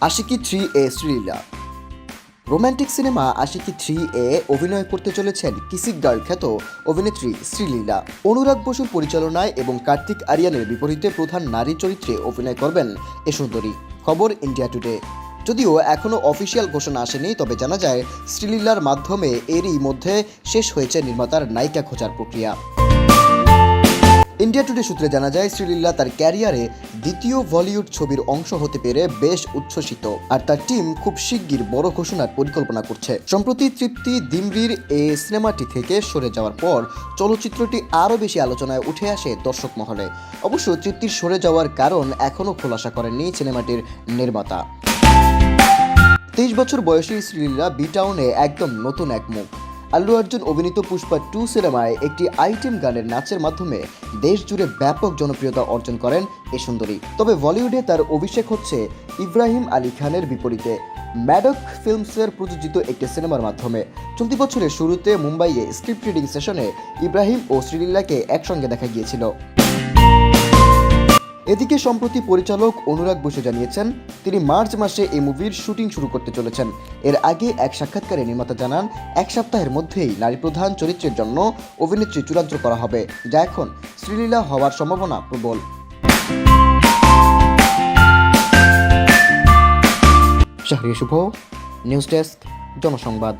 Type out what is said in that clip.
Aashiqui three এ Sreeleela. Romantic cinema Aashiqui three এ অভিনয় করতে চলেছেন কিসিক গার্ল খ্যাত অভিনেত্রী শ্রীলীলা। অনুরাগ বসুর পরিচালনায় এবং কার্তিক আরিয়ানের বিপরীতে প্রধান নারী চরিত্রে অভিনয় করবেন এ সুন্দরী। খবর ইন্ডিয়া টুডে। যদিও এখনও অফিসিয়াল ঘোষণা আসেনি, তবে জানা যায় শ্রীলীলার মাধ্যমে এরই মধ্যে শেষ হয়েছে নির্মাতার নায়িকা খোঁজার প্রক্রিয়া। ইন্ডিয়া টুডে সূত্রে জানা যায়, শ্রীলীলা তার ক্যারিয়ারে দ্বিতীয় বলিউড ছবির অংশ হতে পেরে বেশ উচ্ছ্বসিত, আর তার টিম খুব শিগগির বড় ঘোষণার পরিকল্পনা করছে। সম্প্রতি তৃপ্তি দিমরির এই সিনেমাটি থেকে সরে যাওয়ার পর চলচ্চিত্রটি আরও বেশি আলোচনায় উঠে আসে দর্শক মহলে। অবশ্য তৃপ্তির সরে যাওয়ার কারণ এখনও খোলাসা করেননি সিনেমাটির নির্মাতা। তেইশ বছর বয়সী শ্রীলীলা বি টাউনে একদম নতুন এক মুখ। আল্লু অর্জুন অভিনীত পুষ্পা টু সিনেমায় একটি আইটেম গানের নাচের মাধ্যমে দেশ জুড়ে ব্যাপক জনপ্রিয়তা অর্জন করেন এ সুন্দরী। তবে বলিউডে তার অভিষেক হচ্ছে ইব্রাহিম আলী খানের বিপরীতে। ম্যাডক ফিল্মসের প্রযোজিত একটি সিনেমার মাধ্যমে। চলতি বছরের শুরুতে মুম্বাইয়ে স্ক্রিপ্ট রিডিং সেশনে ইব্রাহিম ও শ্রীলীলাকে একসঙ্গে দেখা গিয়েছিল। এদিকে সম্প্রতি পরিচালক অনুরাগ বসু জানিয়েছেন, তিনি মার্চ মাসে এই মুভির শুটিং শুরু করতে চলেছেন। এর আগে এক সাক্ষাৎকারে নির্মাতা জানান, এক সপ্তাহের মধ্যেই নারী প্রধান চরিত্রের জন্য অভিনেত্রী চূড়ান্ত করা হবে, যা এখন শ্রীলীলা হওয়ার সম্ভাবনা প্রবল। Shahriya Shuvo, news desk, Janasangbad.